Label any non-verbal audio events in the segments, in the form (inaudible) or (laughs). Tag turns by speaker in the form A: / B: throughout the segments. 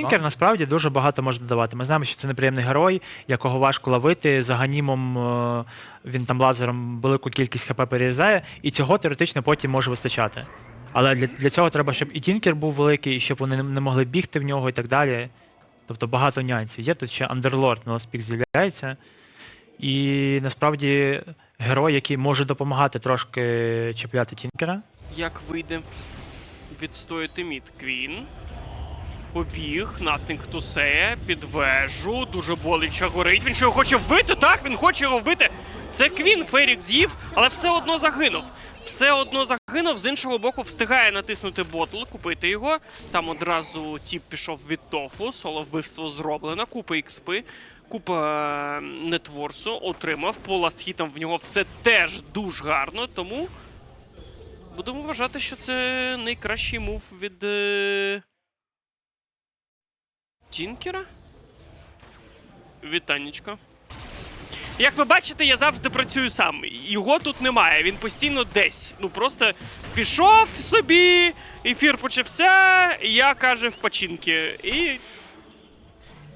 A: Тінкер насправді дуже багато може додавати. Ми знаємо, що це неприємний герой, якого важко ловити. За ганімом е, він там лазером велику кількість хп перерізає, і цього теоретично потім може вистачати. Але для, для цього треба, щоб і Тінкер був великий, і щоб вони не- могли бігти в нього і так далі. Тобто багато нюансів. Є тут ще Андерлорд на Лоспік з'являється. І насправді герой, який може допомагати трошки чіпляти Тінкера.
B: Як вийде відстояти мід Квін. Побіг, Nothing to say, під вежу, дуже боляче горить. Він що його хоче вбити? Так, він хоче його вбити. Це Квін, Ферік з'їв, але все одно загинув. Все одно загинув, з іншого боку, встигає натиснути ботл, купити його. Там одразу тіп пішов від тофу, соло вбивство зроблено, купа експи, купа е, нетворсу отримав. По ластхітам в нього все теж дуже гарно, тому будемо вважати, що це найкращий мув від. Тінкера? Вітанечко. Як ви бачите, я завжди працюю сам. Його тут немає, він постійно десь. Ну просто пішов собі, ефір почався, я каже в починки. І.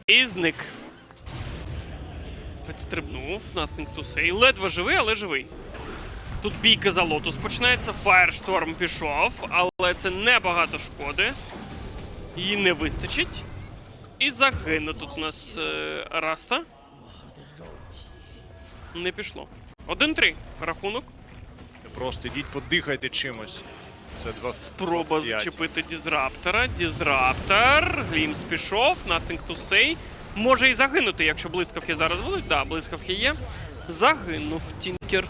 B: І зник. Підстрибнув, to say. Ледве живий, але живий. Тут бійка за лотус починається. Фаєршторм пішов, але це небагато шкоди. Її не вистачить. І загине тут у нас е, Раста. Не пішло. 1-3. Рахунок.
C: Просто йдіть подихайте чимось. Це два
B: Спроба
C: п'ять.
B: зачепити Дізраптора. Дізраптор. Глімс пішов. Nothing to say. Може і загинути, якщо блискавки зараз будуть. Да, блискавки є. Загинув Тінкер.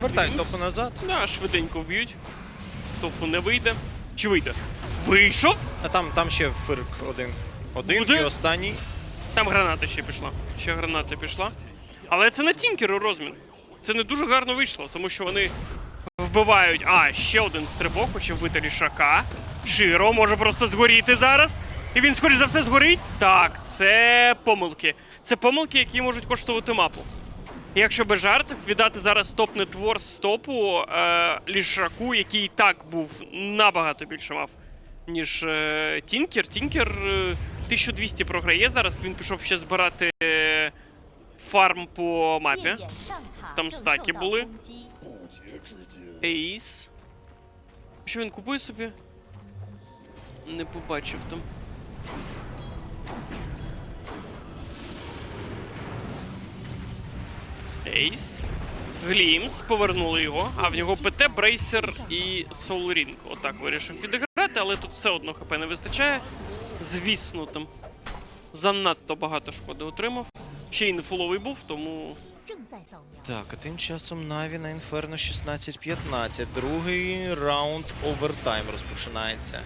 C: Вертай тофу назад.
B: Да, швиденько вб'ють. Тофу не вийде. Чи вийде? Вийшов?
C: А там, там ще фирк один. Один
B: Буде?
C: і останній.
B: Там граната ще пішла. Ще граната пішла. Але це на тінкеру розмін. Це не дуже гарно вийшло, тому що вони вбивають. А, ще один стрибок, хоче вбити лішака. Широ може просто згоріти зараз. І він, скоріш за все, згорить. Так, це помилки. Це помилки, які можуть коштувати мапу. І Якщо без жартів, віддати зараз топ-нетвор з топу е, лішаку, який і так був набагато більше мав, ніж е, Тінкер. Тінкер е, 1200 програє зараз. Він пішов ще збирати е, фарм по мапі.
D: Там стаки були.
B: Ейс. Що він купує собі? Не побачив там. Ейс. Глімс, повернули його, а в нього ПТ, Брейсер і Ring. Отак вирішив відіграти, але тут все одно ХП не вистачає. Звісно, там занадто багато шкоди отримав. Ще й не фуловий був, тому
C: Так, а тим часом Наві на Інферно 16-15. Другий раунд овертайм розпочинається.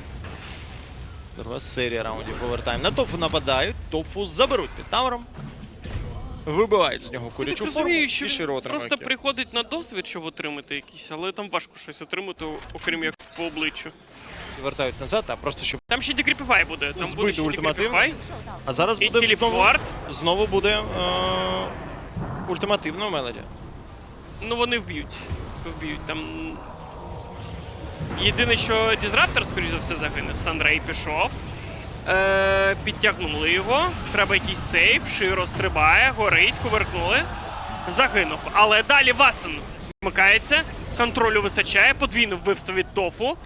C: Друга серія раундів овертайм. На тофу нападають, тофу заберуть під тавером. Вибивають з нього
B: так
C: курячу форму і широ
B: просто приходить на досвід, щоб отримати якийсь, але там важко щось отримати, окрім як по обличчю.
C: Вертають назад, а просто щоб.
B: Там ще Декріпіфай буде. Там
C: Збити
B: буде ще
C: ультимативно. А зараз
B: і
C: буде знову,
B: телепорт.
C: знову буде е- ультимативна мелоді.
B: Ну вони вб'ють. Вб'ють там. Єдине, що Дізраптор, скоріш за все, загине. Сандрей пішов. Е, підтягнули його. Треба якийсь сейф. Широ стрибає, горить, кувыркнули. Загинув. Але далі Ватсон вмикається. Контролю вистачає. Подвійне вбивство від Тофу.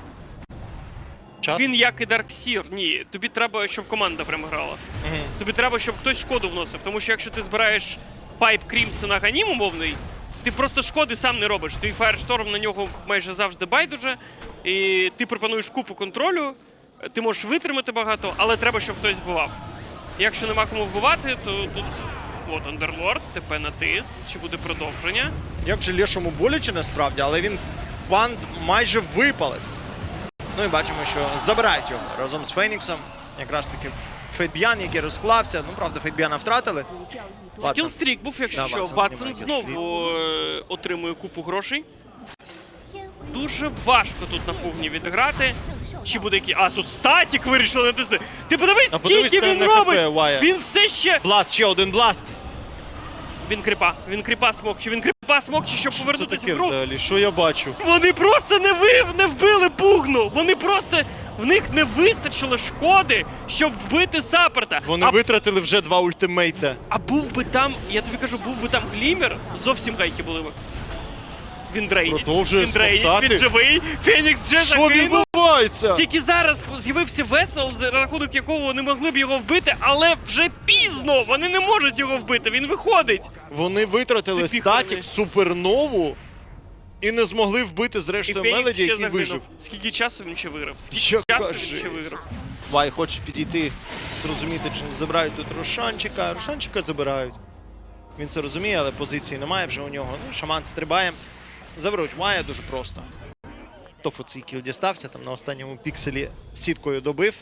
C: Час.
B: Він як і Дарксір. Ні, тобі треба, щоб команда прям грала.
C: Мгм.
B: Тобі треба, щоб хтось шкоду вносив. Тому що якщо ти збираєш пайп Крімсона Ганім умовний, ти просто шкоди сам не робиш. Твій Фаєршторм на нього майже завжди байдуже. І ти пропонуєш купу контролю, ти можеш витримати багато, але треба, щоб хтось вбивав. Якщо нема кому вбивати, то тут. От Андерлорд, ТП на тис, чи буде продовження.
C: Як же Лешому боляче насправді, але він банд майже випалив. Ну і бачимо, що забирають його разом з Феніксом. Якраз таки Фейтбіан, який розклався. Ну, правда, Фейтбіана втратили.
B: Кілстрік був, якщо
C: Да,
B: що.
C: Ватсон
B: знову е, отримує купу грошей. Дуже важко тут на пугні відіграти. Чи буде який. А, тут статік вирішили натиснути. Ти подивись,
C: А подивись
B: скільки
C: на-
B: він
C: на
B: робить! Він все ще.
C: Бласт, ще один бласт.
B: Він кріпа. Він кріпа смокче. Він кріпа смокче, щоб
C: Що
B: повернутися в гру.
C: взагалі? Що я бачу?
B: Вони просто не ви не вбили пугну. Вони просто В них не вистачило шкоди, щоб вбити саперта.
C: Вони
B: а,
C: витратили вже два ультимейта.
B: а був би там, я тобі кажу, був би там глімер, зовсім гайки були б. Він дрейнить,
C: Продовжує
B: він дрейнить,
C: смоктати.
B: він живий, Фенікс вже
C: Що
B: загинув.
C: відбувається?
B: Тільки зараз з'явився весел, за рахунок якого вони могли б його вбити, але вже пізно. Вони не можуть його вбити. Він виходить.
C: Вони витратили
B: Це
C: статік супернову і не змогли вбити
B: І
C: зрештою
B: Фенікс
C: Мелоді,
B: ще
C: який
B: загинув.
C: вижив.
B: Скільки часу він ще виграв? Скільки
C: Яка
B: часу він ще
C: жесть.
B: виграв?
C: Вай хоче підійти, зрозуміти, чи не забирають тут Рошанчика. Рошанчика забирають. Він це розуміє, але позиції немає вже у нього. Ну, шаман стрибає. Заберуть Вая дуже просто. Тофу цей кіл дістався, там на останньому пікселі сіткою добив.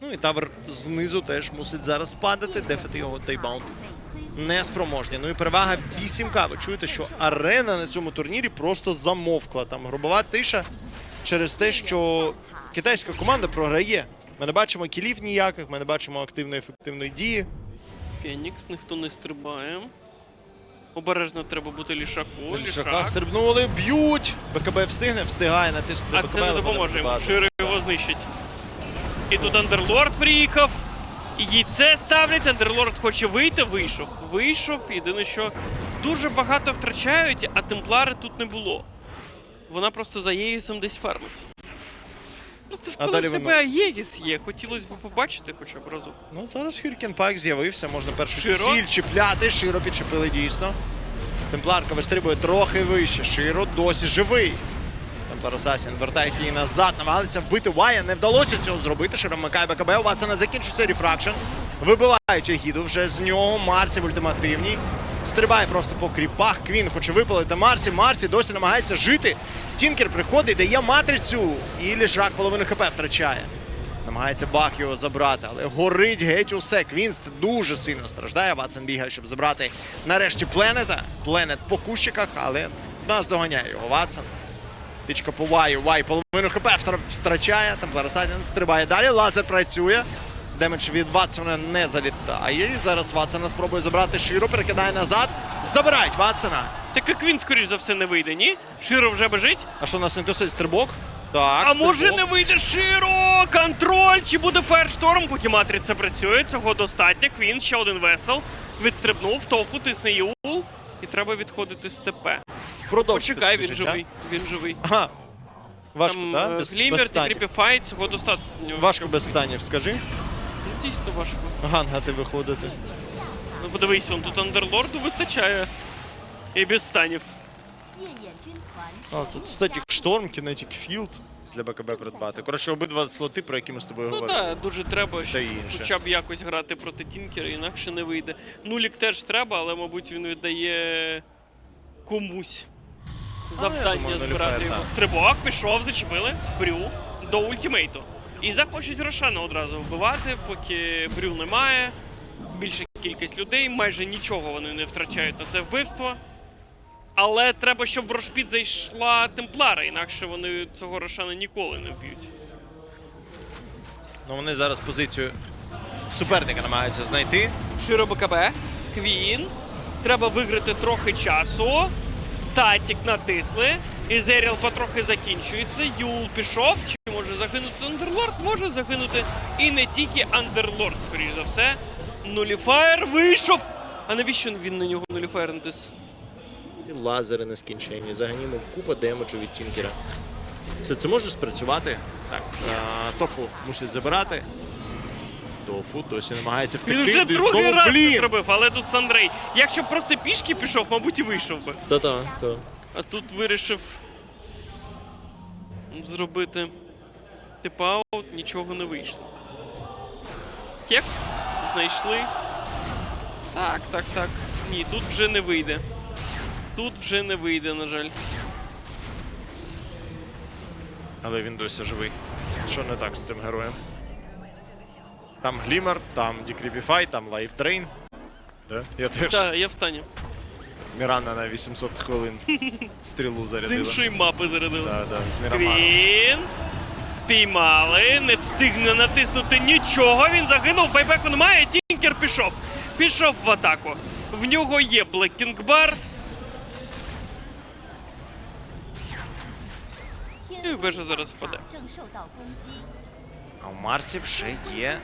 C: Ну і тавер знизу теж мусить зараз падати, дефати його тайбаунт. Не спроможні. Ну і перевага 8К. Ви чуєте, що арена на цьому турнірі просто замовкла. Там гробова тиша через те, що китайська команда програє. Ми не бачимо кілів ніяких, ми не бачимо активної ефективної дії.
B: Фенікс, ніхто не стрибає. Обережно треба бути лішаку.
C: Лішака
B: Лішак.
C: стрибнули, б'ють. БКБ встигне, встигає натиснути
B: А
C: БКБ.
B: це не допоможе йому. Широ його знищить. І тут Андерлорд приїхав. І яйце ставлять. Андерлорд хоче вийти, вийшов. Вийшов. Єдине, що дуже багато втрачають, а темплари тут не було. Вона просто за Єгісом десь фармить. Просто
C: А далі
B: в тебе
C: воно-
B: Єгіс є, хотілося б побачити хоча б разу.
C: Ну, зараз Хюрікен Пайк з'явився, можна першу
B: Широ?
C: ціль чіпляти. Широ підчепили дійсно. Темпларка вистрибує трохи вище. Широ досі живий. Темплар Асасін вертає її назад, намагається вбити Вая. Не вдалося цього зробити. Широ вмикає БКБ. У Ватсона закінчується рефракшн. Вибивають Егіду вже з нього. Марсі в ультимативній. Стрибає просто по кріпах. Квін хоче випалити Марсі. Марсі досі намагається жити. Тінкер приходить, дає матрицю. І лішак половину хп втрачає. Намагається Бах його забрати, але горить геть усе. Квінст дуже сильно страждає. Ватсон бігає, щоб забрати нарешті Пленета. Пленет по кущиках, але нас доганяє його Ватсон. Тичка по Ваю. Вай половину хп втрачає. Там зараз стрибає далі. Лазер працює. Демедж від Ватсона не залітає. Зараз Ватсона спробує забрати Широ, перекидає назад. Забирають Ватсона.
B: Так як він, скоріш за все, не вийде, ні? Широ вже бежить.
C: А що нас не досить стрибок? Так,
B: А може не вийде Широ! Контроль! Чи буде фаєршторм, поки матриця працює? Цього достатньо. Квін, ще один весел. Відстрибнув, тофу, тисне Юл. І треба відходити з ТП.
C: Продовжуйте
B: Почекай, він живий. Він живий.
C: Ага. Важко,
B: Там
C: так?
B: е,
C: Без,
B: Глімер,
C: без станів.
B: Кріпіфай, цього достатньо.
C: Важко без станів, скажи.
B: Дійсно важко.
C: Гангати виходити.
B: Ну подивись, он тут андерлорду вистачає. І без станів.
C: А, тут статік шторм, кінетік філд для БКБ придбати. Коротше, обидва слоти, про які ми з тобою
B: Ну
C: говорили.
B: так, дуже треба
C: й інше.
B: хоча б якось грати проти Тінкера, інакше не вийде. Нулік теж треба, але, мабуть, він віддає комусь завдання
C: думаю,
B: збирати
C: нуліфаєр,
B: його.
C: так.
B: Стрибок, пішов, зачепили, Брю до ультимейту. І захочуть Рошана одразу вбивати, поки Брю немає. Більша кількість людей, майже нічого вони не втрачають на це вбивство. Але треба, щоб в Рошпіт зайшла Темплара, інакше вони цього Рошана ніколи не вб'ють.
C: Ну вони зараз позицію суперника намагаються знайти.
B: Широ БКБ. Квін. Треба виграти трохи часу. Статік натисли. Ізеріал потрохи закінчується. Юл пішов. Чи може загинути Андерлорд? Може загинути і не тільки Андерлорд, скоріш за все. Нуліфаєр вийшов. А навіщо він на нього нуліфаєр натис?
C: І лазери нескінченні. Заганімо купа демеджу від Тінкера. Це, це може спрацювати. Так, а, Тофу мусять забирати. Тофу досі намагається втекти.
B: Він вже другий
C: знову,
B: раз це
C: блін!
B: зробив, але тут Сандрей. Якщо б просто пішки пішов, мабуть, і вийшов би.
C: Та-та, та.
B: А тут вирішив зробити тип-аут, нічого не вийшло. Кекс знайшли. Так, так, так. Ні, тут вже не вийде. Тут вже не вийде, на жаль.
C: Але він досі живий. Що не так з цим героєм? Там Глімер, там Дікріпіфай, там Лайфтрейн. Да? Я теж.
B: Так, я встаню.
C: Міранда на 800 хвилин стрілу
B: З іншої мапи зарядили.
C: Да, да, з Мірамаром.
B: Квін. Спіймали, не встигне натиснути нічого. Він загинув, байбеку немає. Тінкер пішов. Пішов в атаку. В нього є Блеккінг бар. І вежа зараз впаде.
C: А у Марсі вже є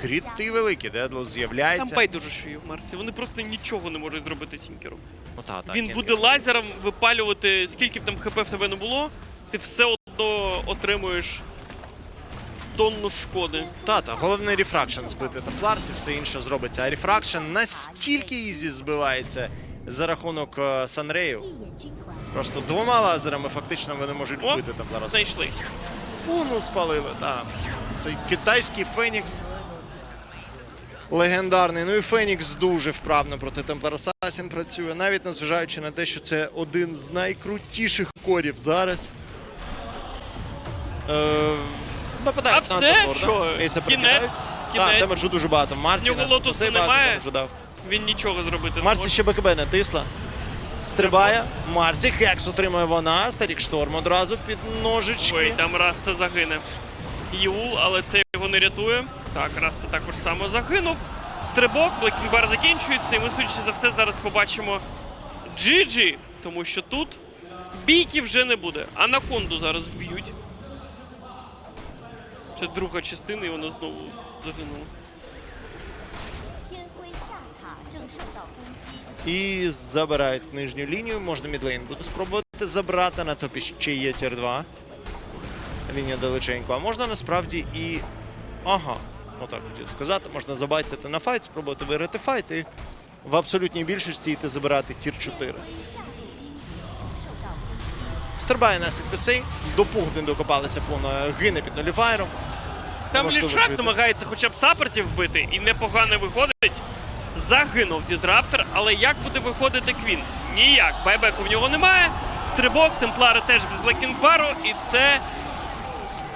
C: кріти великі, Дедло
B: Там
C: з'являється.
B: байдуже, що є в Марсі. Вони просто нічого не можуть зробити Тінкеру.
C: Ну, та, та,
B: Він
C: Кінг.
B: буде лазером випалювати, скільки б там хп в тебе не було, ти все одно отримуєш тонну шкоди.
C: Та, та, головне рефракшн збити темпларців, все інше зробиться. А рефракшн настільки ізі збивається за рахунок е, Санрею. Просто двома лазерами фактично вони можуть
B: О,
C: вбити темпларців.
B: знайшли.
C: Уну спалили, так. Цей китайський Фенікс. Легендарний. Ну і Фенікс дуже вправно проти Темплар Асасін працює, навіть незважаючи на те, що це один з найкрутіших корів зараз. Е, нападає
B: А
C: на
B: все?
C: Антафорда.
B: Що?
C: Ейса
B: Кінець?
C: прокидають. Так,
B: Кінець?
C: демеджу дуже багато. Марсі
B: В нього
C: нас
B: лотосу
C: багато
B: немає.
C: демеджу дав.
B: Він нічого зробити не
C: Марсі
B: може.
C: ще БКБ натисла. Стрибає. Марсі. Хекс отримує вона. Старік шторм одразу під ножички.
B: Ой, там Раста загине. Юл, але це його не рятує. Так, Раста також само загинув. Стрибок, Блекінбар закінчується, і ми, судячи за все, зараз побачимо GG, тому що тут бійки вже не буде. Анаконду зараз вб'ють. Це друга частина, і вона знову загинула.
C: І забирають нижню лінію. Можна мідлейн буде спробувати забрати. На топі ще є тір 2. Лінія далеченько. А можна насправді і. Ага, отак хотів сказати. Можна забайтити на файт, спробувати виграти файт і в абсолютній більшості йти забирати тір 4. Стрибає Несик Досей. До пуг не докопалися повно. Гине під нуліфаєром.
B: Там лішак намагається хоча б саппортів вбити, і непогано виходить. Загинув Дізраптор, але як буде виходити Квін? Ніяк. Байбеку в нього немає. Стрибок, темплари теж без Блекінгбару, і це.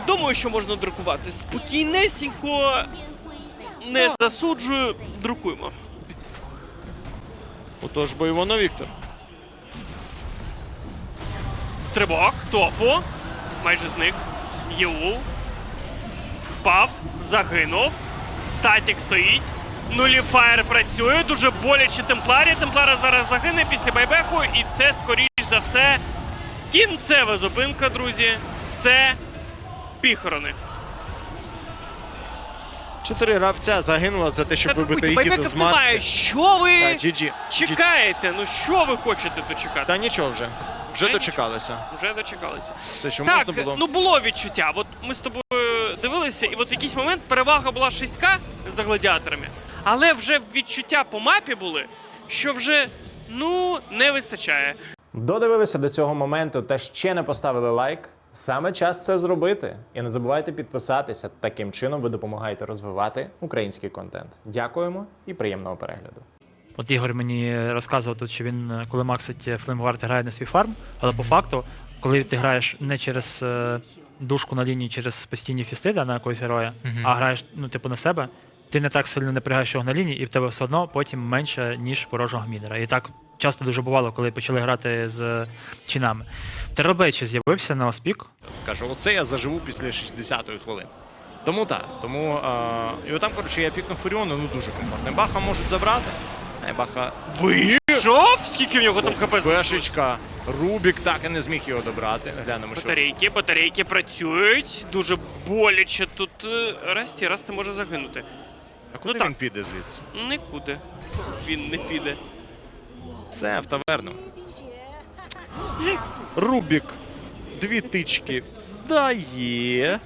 B: Думаю, що можна друкувати. Спокійнесенько, не засуджую, друкуємо.
C: Отож, бо Івано Віктор.
B: Стрибок, тофу. Майже зник. Єул. Впав, загинув. Статік стоїть. Нуліфаєр працює. Дуже боляче темпларі. Темплара зараз загине після байбеку. І це, скоріш за все, кінцева зупинка, друзі. Це піхорони.
C: Чотири гравця загинуло за те, щоб вибити Ігіту з. Марсі.
B: Що ви
C: Та, GG.
B: чекаєте? Ну що ви хочете дочекати?
C: Та нічого вже. Вже
B: Та
C: дочекалися.
B: Вже дочекалися.
C: Все, що
B: Так,
C: можна було.
B: ну було відчуття. От ми з тобою дивилися, і от в якийсь момент перевага була 6К за гладіаторами. Але вже відчуття по мапі були, що вже ну не вистачає.
E: Додивилися до цього моменту та ще не поставили лайк. Саме час це зробити. І не забувайте підписатися. Таким чином ви допомагаєте розвивати український контент. Дякуємо і приємного перегляду.
A: От Ігор мені розказував тут, що він, коли максить Флеймвард, грає на свій фарм, але по факту, коли ти граєш не через е, дужку на лінії, через постійні фісти да, на якогось героя, а граєш ну, типу, на себе, ти не так сильно напрягаєш його на лінії, і в тебе все одно потім менше, ніж ворожого мідера. І так часто дуже бувало, коли почали грати з чинами. Терелбейчі з'явився на Оспік.
C: Каже, оце я заживу після 60-ї хвилини. Тому так. Тому а, і отам, коротше, я пікнув Фуріону, ну дуже комфортно. Баха можуть забрати. А Баха ви
B: Що? Скільки в нього там хп?
C: Бешечка. Рубік так і не зміг його добрати. Глянемо, що
B: Батарейки, батарейки працюють. Дуже боляче тут. е, Расті, Расти може загинути.
C: а куди
B: ну так.
C: він піде звідси?
B: Нікуди. Він не піде.
C: Це в таверну. Рубік. Дві тички. Дає.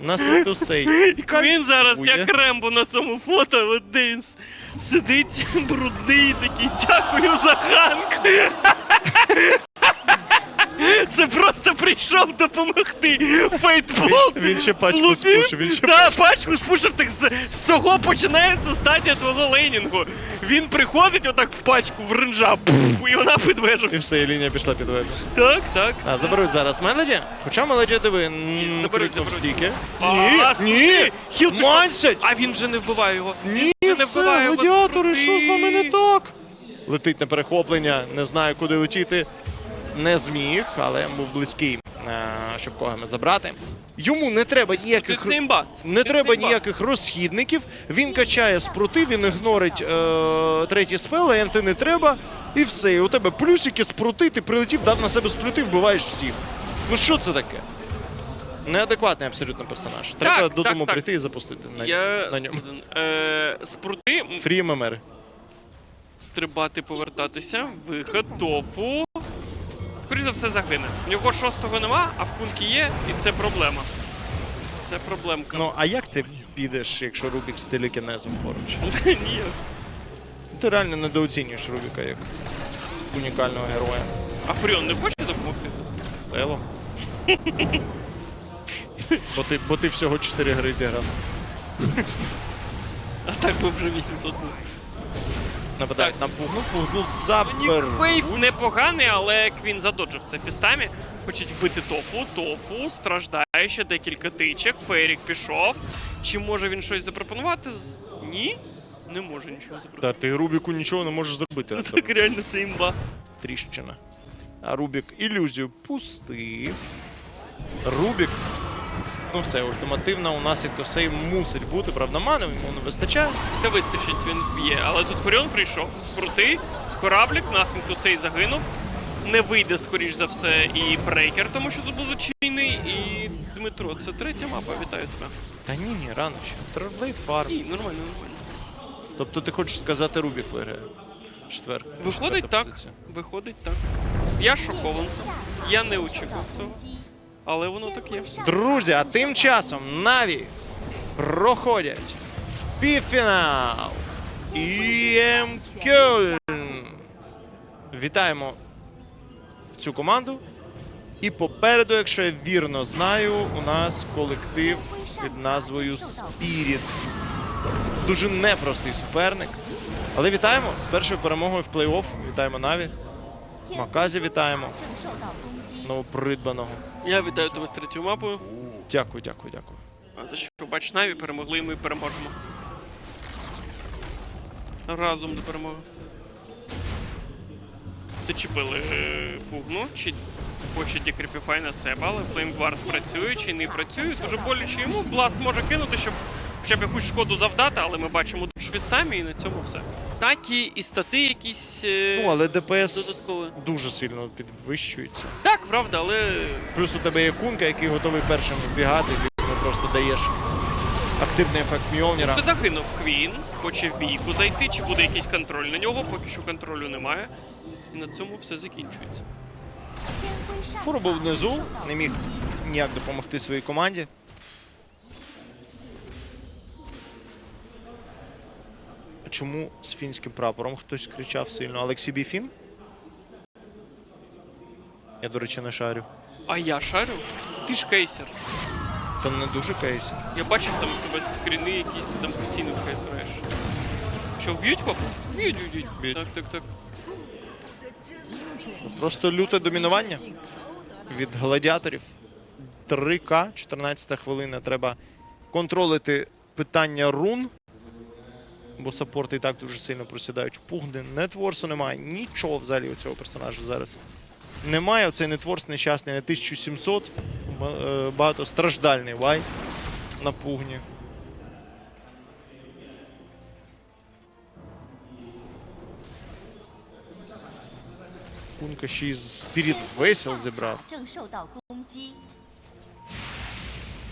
C: На
B: сей. Він зараз
C: Кайфує.
B: як Рембо на цьому фото, от де він с- сидить брудний такий, дякую за ханк. Це просто прийшов допомогти. Фейтбол.
C: Він- ще пачку спушив, він ще
B: Да, пачку спушив. Так з, з цього починається стадія твого лейнінгу. Він приходить отак в пачку в ринжа, пф, і вона під вежу.
C: І все, і лінія пішла під веду.
B: Так, так.
C: А, заберуть зараз Мелоді. Хоча Мелоді, диви, м,
B: заберуть, заберуть.
C: стільки.
B: А,
C: Ні, ні,
B: хіл
C: мансять!
B: А він вже не вбиває його.
C: Ні,
B: Він не
C: все,
B: вбиває його.
C: гладіатори, що з вами не так? Летить на перехоплення, не знаю, куди летіти. Не зміг, але був близький, е, щоб когами забрати. Йому не треба ніяких не треба ніяких розхідників. Він качає спрути, він ігнорить е, третій спел, енти не треба. І все. І у тебе плюсики, спрути, ти прилетів, дав на себе сплюти, вбиваєш всіх. Ну що це таке? Неадекватний абсолютно персонаж. Треба
B: Так,
C: додому
B: так, так.
C: прийти і запустити на,
B: Я
C: на ньому.
B: Е, спрути
C: Фрі ММР.
B: стрибати, повертатися. Вихід, тофу. Скоріше за все загине. В нього шостого нема, а в кунки є, і це проблема. Це проблемка.
C: Ну, а як ти підеш, якщо Рубік з телекінезом поруч? (laughs)
B: Ні.
C: Ти реально недооцінюєш Рубіка як унікального героя.
B: А Фуріон не хоче допомогти?
C: Ело. бо, ти, бо ти всього 4 гри зіграв.
B: А так би вже 800 був.
C: Нападають на пугну, пугну забер.
B: Непоганий, але Квін задоджив це фістамі. Хочуть вбити тофу. Тофу страждає ще декілька тичок. Фейрік пішов. Чи може він щось запропонувати? Ні? Не може нічого запропонувати.
C: Та ти Рубіку нічого не можеш зробити.
B: Ну так реально це імба.
C: Тріщина. А Рубік ілюзію пустив. Рубік. Ну все, ультимативна у нас як то все мусить бути, правда, мани йому не вистачає.
B: Не вистачить, він вб'є. Але тут Фуріон прийшов. Спрути, кораблік, to say загинув. Не вийде, скоріш за все, і брейкер, тому що тут будуть чийний. І Дмитро, це третя мапа. Вітаю тебе.
C: Та ні, ні, рано ще. Трорблейд фарм.
B: Ні, нормально, нормально.
C: Тобто ти хочеш сказати, Рубік виграє. Четвер.
B: Виходить
C: четверта
B: так.
C: позиція.
B: Виходить так. Я шокований. Я не очікував цього. Але воно так є.
C: Друзі, а тим часом Наві проходять в півфінал. ІМ Кельн. Вітаємо цю команду. І попереду, якщо я вірно знаю, у нас колектив під назвою Spirit. Дуже непростий суперник. Але вітаємо з першою перемогою в плей-офф. Вітаємо Наві. Маказі вітаємо. Новопридбаного.
B: Я вітаю тебе з третьою мапою.
C: Дякую, дякую, дякую.
B: А за що бач, Наві перемогли, і ми переможемо. Разом до перемоги. Дочепили е, пугну, чи хоче декріпіфай на себе, але Флеймгвард працює чи не працює. Дуже боляче йому. Бласт може кинути, щоб хоча б якусь шкоду завдати, але ми бачимо тут швістамі і на цьому все. Такі і стати якісь. е,
C: Ну, але ДПС
B: Додатково.
C: дуже сильно підвищується.
B: Так, правда, але
C: Плюс у тебе є кунка, який готовий першим вбігати, ти просто даєш активний ефект Мьолніра.
B: Ти загинув Квін, хоче в бійку зайти, чи буде якийсь контроль на нього, поки що контролю немає. І на цьому все закінчується.
C: Фуро був внизу, не міг ніяк допомогти своїй команді. А Чому з фінським прапором хтось кричав сильно? Олексій Біфін? Я, до речі, не шарю.
B: А я шарю? Ти ж кейсер.
C: Та не дуже кейсер.
B: Я бачив там в тебе скріни якісь, ти там постійно в кейс граєш. Що, вб'ють хоп? Б'ють, б'ють, б'ють.
C: Б'ють.
B: Так, так, так.
C: Просто люте домінування від гладіаторів. 3К, 14 хвилина. Треба контролити питання рун. Бо саппорти і так дуже сильно просідають. Пугни, нетворсу немає. Нічого взагалі у цього персонажа зараз. Немає. Оцей нетворс нещасний на 1700. Ба- е, Багатостраждальний вай на пугні. Кунка ще й спіріт весел зібрав.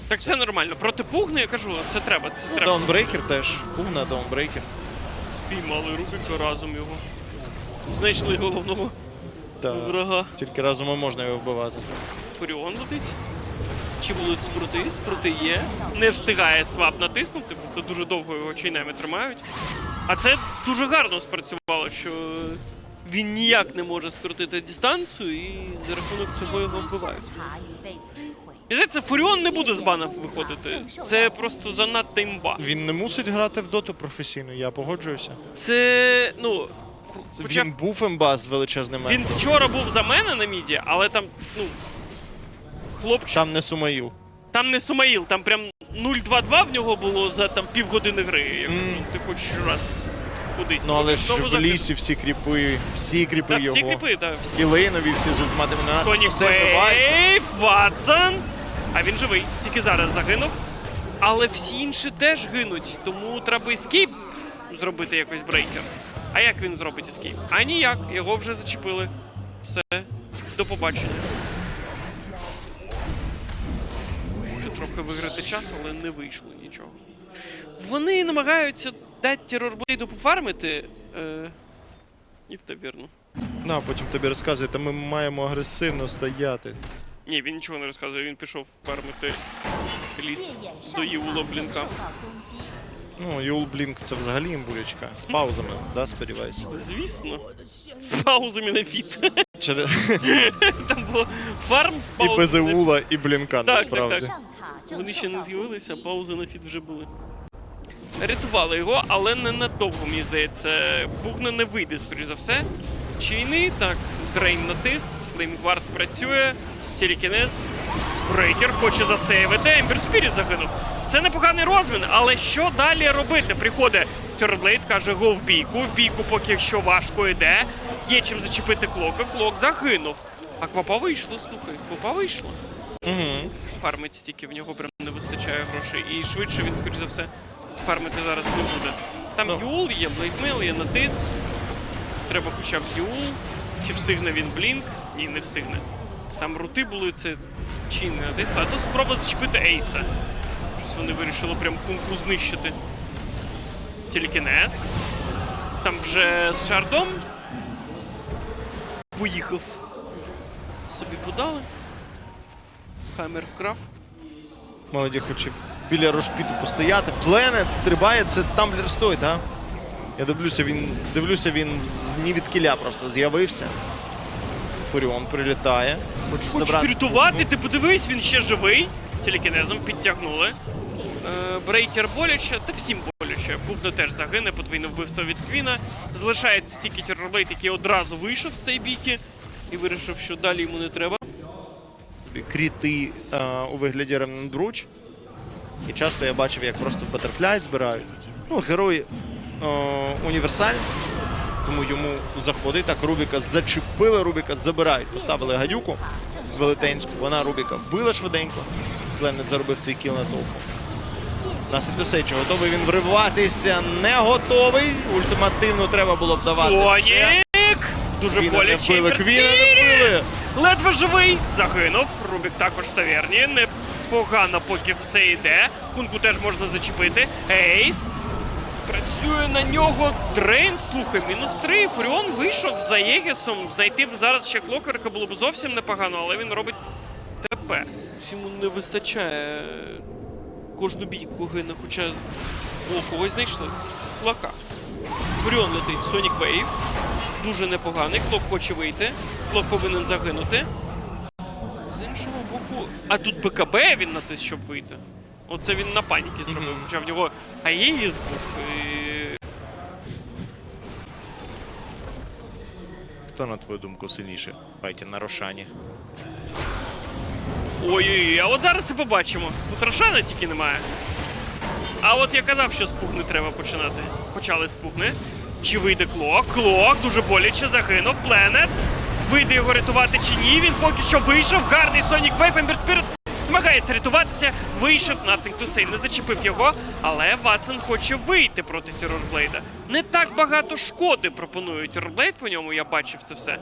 B: Так це нормально. Проти пугни я кажу, це треба. Це ну, треба.
C: Даунбрейкер теж. Пугна, даунбрейкер.
B: Спіймали Рубіка разом його. Знайшли головного
C: Та,
B: врага.
C: Тільки разом можна його вбивати.
B: Фуріон летить. Чи будуть спроти? Спроти є. Не встигає свап натиснути, просто дуже довго його чайнами тримають. А це дуже гарно спрацювало, що він ніяк не може скоротити дистанцію, і за рахунок цього його вбивають. І здається, Фуріон не буде з бана виходити. Це просто занадто імба.
C: Він не мусить грати в доту професійно, я погоджуюся.
B: Це ну. Хоча...
C: Він був імба з величезним
B: Він вчора був за мене на міді, але там, ну. Хлопчик.
C: Там не Сумаїл.
B: Там не Сумаїл, там прям 0-2-2 в нього було за там півгодини гри. Якщо
C: mm.
B: ти хочеш раз кудись.
C: Ну але ж в лісі всі кріпи, всі кріпи
B: Так,
C: його.
B: всі кріпи, так, всі.
C: І лейнові, всі з ультиматами на нас.
B: Сонік. Вейв, Ватсон. А він живий, тільки зараз загинув. Але всі інші теж гинуть, тому треба ескейп зробити якось брейкер. А як він зробить ескейп? А ніяк, його вже зачепили. Все, до побачення. трохи виграти часу, але не вийшло нічого. Вони намагаються дать терорблейду пофармити. Э, е, І в табірну.
C: Ну, а потім тобі розказує, та ми маємо агресивно стояти.
B: Ні, він нічого не розказує, він пішов фармити ліс до
D: Юла
B: Блінка.
C: Ну, Юл Блінк це взагалі імбулячка. З паузами, да, сподіваюся.
B: Звісно. З паузами на фіт.
C: Через... (laughs)
B: Там було фарм з
C: І
B: паузами.
C: без Іула, і Блінка,
B: Так, так,
D: насправді. так.
B: Вони ще не з'явилися,
D: а
B: паузи на фіт вже були. Рятували його, але не надовго, мені здається. Пугна не вийде, скоріш за все. Чийний, так, Дрейн натис, Флеймгвард працює, Телекінез, Брейкер хоче засейвити, Ембер Спіріт загинув. Це непоганий розмін, але що далі робити? Приходить Тьорблейд, каже, го в бійку. В бійку поки що важко йде. Є чим зачепити клока. Клок загинув. А квапа вийшло, слухай, квапа вийшло
C: Угу.
B: фармить стільки, в нього прям не вистачає грошей. І швидше він, скоріш за все, фармити зараз не буде. Там
C: Ну.
B: Юл, є Блейдмейл, є Натис. Треба хоча б Юл. Чи встигне він Блінк? Ні, не встигне. Там рути були, це чи не натисли. А тут спроба зачепити Ейса. Щось вони вирішили прям кунку знищити. Телекінез. Там вже з шардом. Поїхав. Собі подали. Хаммер вкрав.
C: Молоді хоче біля Рошпіту постояти. Пленет стрибає, це Тамблер стоїть, так? Я дивлюся, він дивлюся, він з ні від кіля просто з'явився. Фуріон прилітає. Хоче
B: Хоче
C: забрати.
B: ти подивись, він ще живий. Телекінезом підтягнули. Е, Брейкер боляче, та всім боляче. Пугно теж загине, подвійне вбивство від Квіна. Залишається тільки Террорлейт, який одразу вийшов з цієї бійки і вирішив, що далі йому не треба.
C: кріти е, у вигляді Ремнендруч. І часто я бачив, як просто Батерфляй збирають. Ну, герой е, універсаль, тому йому заходить. Так, Рубіка зачепили, Рубіка забирають. Поставили гадюку велетенську. Вона Рубіка вбила швиденько. Пленет заробив цей кіл на тофу. Наслідок чи готовий він вриватися? Не готовий. Ультимативно треба було б давати. ще.
B: Сонік! Дуже боляче.
C: Квіна не вбили.
B: Ледве живий, загинув. Рубік також в таверні. Непогано, поки все йде. Кунку теж можна зачепити. Ейс. Працює на нього Дрейн. Слухай, мінус 3. Фуріон вийшов за Єгісом. Знайти б зараз ще клокерка було б зовсім непогано, але він робить ТП. Йому не вистачає кожну бійку гине, хоча о, когось знайшли. Лака. Фуріон летить, Сонік Вейв. Дуже непоганий. Клок хоче вийти. Клок повинен загинути. З іншого. А тут БКБ він натис, щоб вийти. Оце він на паніки зробив. Хоча в нього Аєгіс був. І...
C: Хто, на твою думку, сильніше файті на Рошані?
B: Ой-ой-ой, а от зараз і побачимо. Тут Рошана тільки немає. А от я казав, що з пугни треба починати. Почали з пугни. Чи вийде клок? Клок дуже боляче загинув. Пленет. Вийде його рятувати чи ні. Він поки що вийшов. Гарний Sonic Wave, Ember Spirit намагається рятуватися. Вийшов Nothing to say, не зачепив його. Але Ватсон хоче вийти проти Террорблейда. Не так багато шкоди пропонує Террорблейд по ньому, я бачив це все.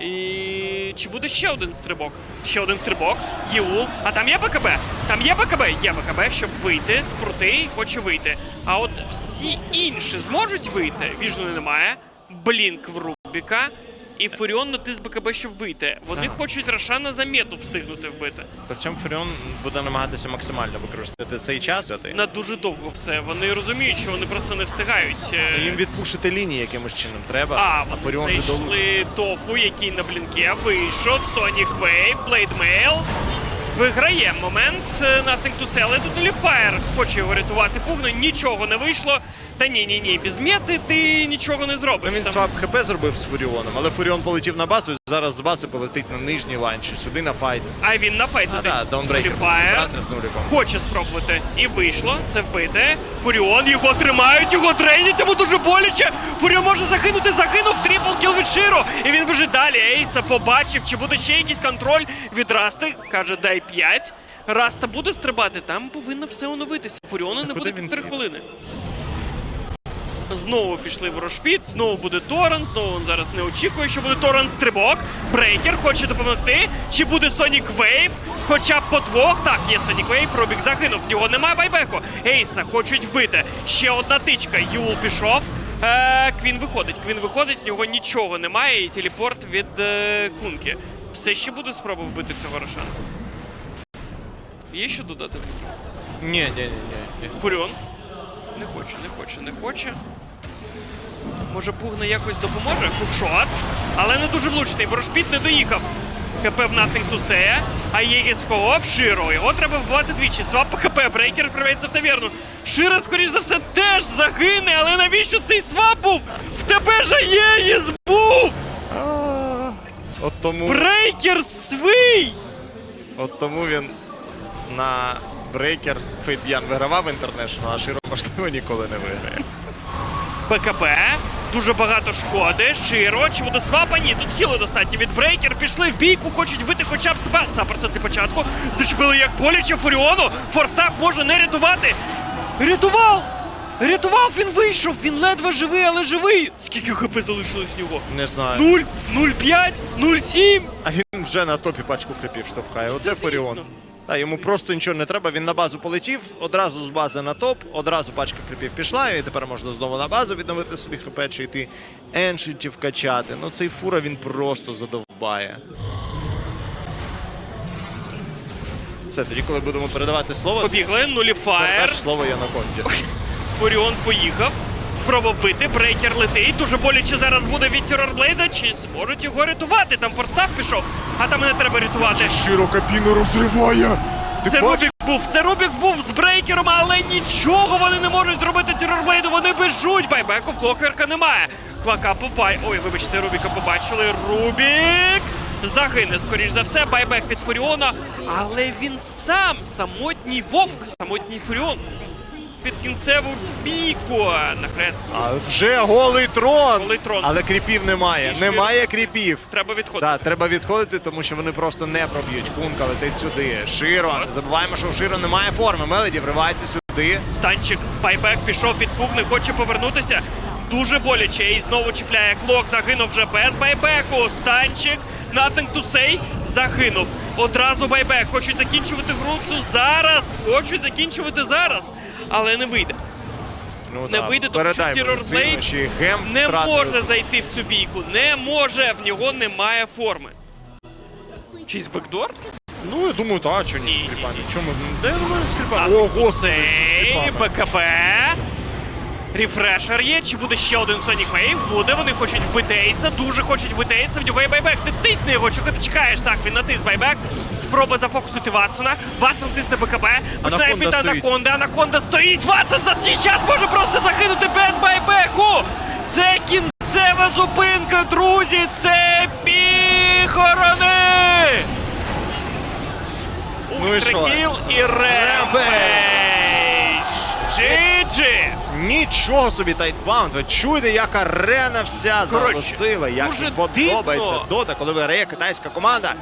B: І чи буде ще один стрибок? Ще один стрибок. Єул. А там є БКБ? Там є БКБ? Є БКБ, щоб вийти з проти, хоче вийти. А от всі інші зможуть вийти. Віжної немає. Блінк в Рубіка. І Фуріон натис БКБ, щоб вийти. Вони хочуть Рошана за мету встигнути вбити.
C: При цьому Фуріон буде намагатися максимально використати цей час.
B: На дуже довго все. Вони розуміють, що вони просто не встигають. е,
C: Їм відпушити лінії якимось чином треба.
B: А,
C: а
B: вони
C: Фуріон долучить.
B: знайшли Тофу, який на блінке вийшов. Sonic Wave, Blade Mail. Виграє момент. е, Nothing to sell. І тут Ліфаєр хоче його рятувати. Пугно, нічого не вийшло. Та ні, ні, ні, без мети ти нічого не
C: Ну,
B: зробиш.
C: він
B: Там-
C: свап ХП зробив з Фуріоном, але Фуріон полетів на базу, і зараз з бази полетить на нижній лайн, чи сюди на файт.
B: А він на файт
C: А,
B: летить.
C: даунбрейкер. З нуліком.
B: Хоче спробувати. І вийшло. Це вбити. Фуріон його тримають, його тренять, йому дуже боляче. Фуріон може загинути, загинув трипл кіл від Широ. І він біжить далі. Ейса побачив, чи буде ще якийсь контроль від Расти. Каже, дай 5. Раста буде стрибати, там повинно все оновитися. Фуріону не
C: куди
B: буде
C: він
B: 3 хвилини. Знову пішли в Рошпіт, знову буде Торрен, знову він зараз не очікує, що буде Торрен стрибок. Брейкер хоче допомогти. Чи буде Сонік Вейв? Хоча б по двох. Так, є Сонік Вейв, Робік загинув. В нього немає байбеку. Ейса хочуть вбити. Ще одна тичка. Юл пішов. Е, Квін виходить. Квін виходить, в нього нічого немає. І телепорт від е, Кунки. Все ще буде спроба вбити цього Рошана. Є що додати?
C: Ні, ні, ні, ні.
B: Фуріон. Не хоче, не хоче, не хоче. Може, Пугна якось допоможе? Хукшот. Але не дуже влучний. Ворожпіт не доїхав. ХП в Nothing to say. А Єгіс вховав Широ. Його треба вбивати двічі. Свап по ХП. Брейкер відправляється в таверну. Шира, скоріш за все, теж загине. Але навіщо цей свап був? В тебе же Єгіс був!
C: От тому,
B: Брейкер свій!
C: от тому він на брейкер Фейтб'ян вигравав інтернешнл, а Широ, можливо, ніколи не виграє.
B: ПКП. Дуже багато шкоди. Широ. Чи буде свапа? Ні, тут хіло достатньо від брейкер. Пішли в бійку, хочуть вбити хоча б себе. Саппортити початку. Зачепили як боляче Фуріону. Форстав може не рятувати. Рятував! Рятував, він вийшов! Він ледве живий, але живий! Скільки хп залишилось з нього?
C: Не знаю.
B: 0, 0,5, 0,7.
C: А він вже на топі пачку крипів штовхає. Оце
B: Це
C: Фуріон. Та йому просто нічого не треба. Він на базу полетів, одразу з бази на топ, одразу пачка крипів пішла, і тепер можна знову на базу відновити собі хп чи йти еншентів качати. Ну цей фура він просто задовбає. Все, тоді, коли будемо передавати слово,
B: Побігли, нуліфаєр.
C: передаш слово Янаконді.
B: Фуріон поїхав. Спроба вбити, брейкер летить. Дуже боляче зараз буде від Терорблейда. Чи зможуть його рятувати? Там форстав пішов, а там не треба рятувати.
C: Широ кабіну розриває! Ти
B: Це Рубік був, це Рубік був з брейкером, але нічого вони не можуть зробити Терорблейду. Вони бежуть. Байбеку в Клокверка немає. Клака побай. Ой, вибачте, Рубіка побачили. Рубік загине, скоріш за все. Байбек від Фуріона. Але він сам самотній вовк, самотній Фуріон. Під кінцеву бійку на хрест.
C: А вже голий трон!
B: Голий трон.
C: Але кріпів немає.
B: І
C: Немає кріпів.
B: Треба відходити.
C: Так, треба відходити, тому що вони просто не проб'ють. Кунка летить сюди. Широ. Не забуваємо, що у Широ немає форми. Мелоді вривається сюди.
B: Станчик байбек пішов під пук, не хоче повернутися. Дуже боляче і знову чіпляє клок. Загинув вже без байбеку. Станчик. Nothing to say. Загинув. Одразу байбек. Хочуть закінчувати гру цю зараз. Хочуть закінчувати зараз. Але не вийде.
C: Ну,
B: Не
C: да,
B: вийде, тому що
C: передай
B: Террор
C: медицину,
B: Блейд
C: ще й гем
B: Не
C: втратив.
B: може зайти в цю бійку. Не може. В нього немає форми. Чийсь бекдор?
C: Ну, я думаю, так, що
B: Ні,
C: ні,
B: ні,
C: Чому? Де я думаю, скрипа?
B: А,
C: О, господи.
B: Цей
C: скрипа.
B: БКБ. Рефрешер є. Чи буде ще один Sonic Wave? Буде. Вони хочуть вбити Ейса. Дуже хочуть вбити Ейса. В нього є байбек. Ти тисни його. Чого ти чекаєш? Так, він натис байбек. Спроба зафокусити Ватсона. Ватсон тисне БКБ. Починає піти. Анаконда. Анаконда стоїть. Ватсон за цей час може просто загинути без байбеку. Це кінцева зупинка, друзі. Це піхорони.
C: Ну і що?
B: Ультракіл і ремпейдж. GG!
C: Нічого собі тайтбаунд. Ви чуєте, як арена вся заголосила, як подобається дота, коли виграє китайська команда.